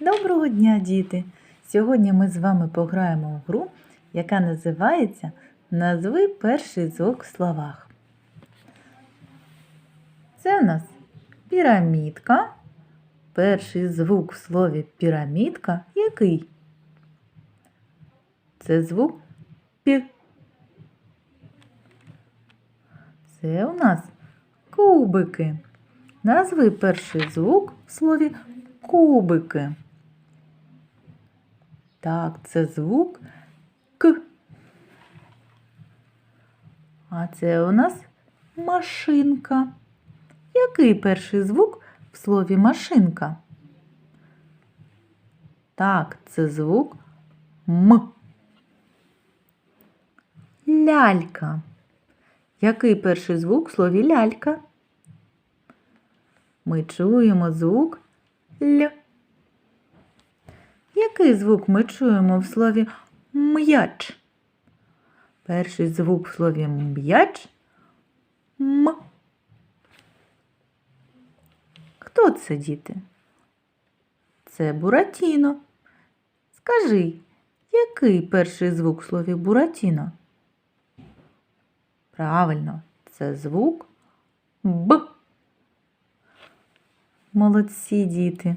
Доброго дня, діти! Сьогодні ми з вами пограємо в гру, яка називається Назви перший звук в словах. Це у нас пірамідка. Перший звук в слові пірамідка який? Це звук пі. Це у нас кубики. Назви перший звук в слові кубики. Так, це звук К. А це у нас машинка. Який перший звук в слові машинка? Так, це звук М. Лялька. Який перший звук в слові лялька? Ми чуємо звук Л. Який звук ми чуємо в слові м'яч? Перший звук в слові м'яч М. Хто це, діти? Це Буратіно. Скажи, який перший звук в слові Буратіно? Правильно, це звук Б. Молодці діти.